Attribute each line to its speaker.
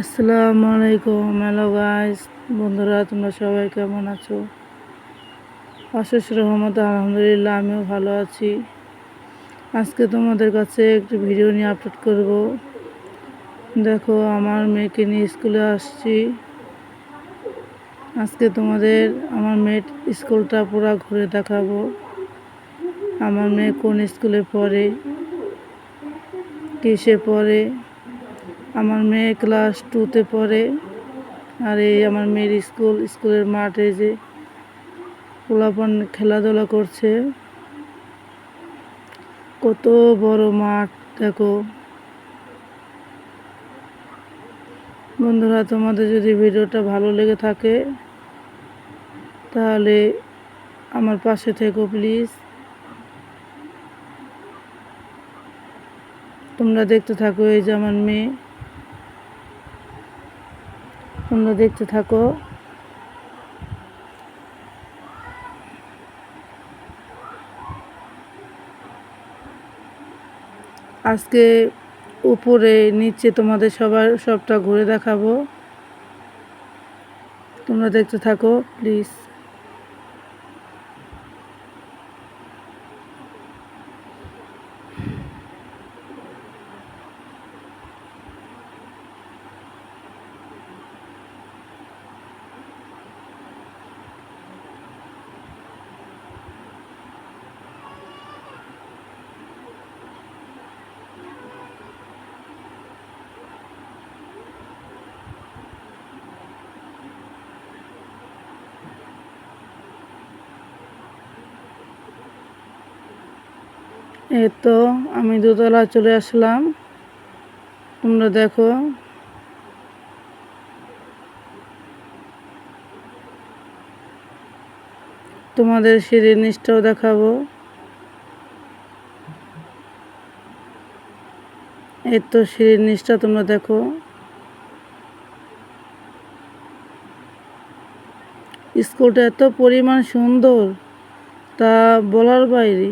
Speaker 1: আসসালামু আলাইকুম। Hello guys বন্ধুরা, তোমরা সবাই কেমন আছো? অশেষ রহমত, আলহামদুলিল্লাহ, আমিও ভালো আছি। আজকে তোমাদের কাছে একটি ভিডিও নিয়ে আপলোড করব। দেখো, আমার মেয়েকে নিয়ে স্কুলে আসছি। আজকে তোমাদের, আমার মেয়ের স্কুলটা পুরো ঘুরে দেখাবো। আমার মেয়ে কোন স্কুলে পড়ে? কিসে পড়ে? আমার মেয়ে ক্লাস টুতে পড়ে, আর এই আমার মেয়ের স্কুল স্কুলের মাঠে যে পোলাপান খেলাধুলা করছে। কত বড় মাঠ, দেখো। বন্ধুরা, তোমাদের যদি ভিডিওটা ভালো লেগে থাকে, তাহলে আমার পাশে থেকো প্লিজ তোমরা দেখতে থাকো, এই যে আমার মেয়ে। তোমরা দেখতে থাকো। আজকে উপরে, নিচে তোমাদের সবার, সবটা ঘুরে দেখাবো। তোমরা দেখতে থাকো প্লিজ এই তো আমি দোতলা চলে আসলাম। তোমরা দেখো। তোমাদের সিঁড়ির নিচটাও দেখাবো। এই তো সিঁড়ির নিচটা তোমরা দেখো। স্কুলটা এত পরিমাণ সুন্দর, তা বলার বাইরে।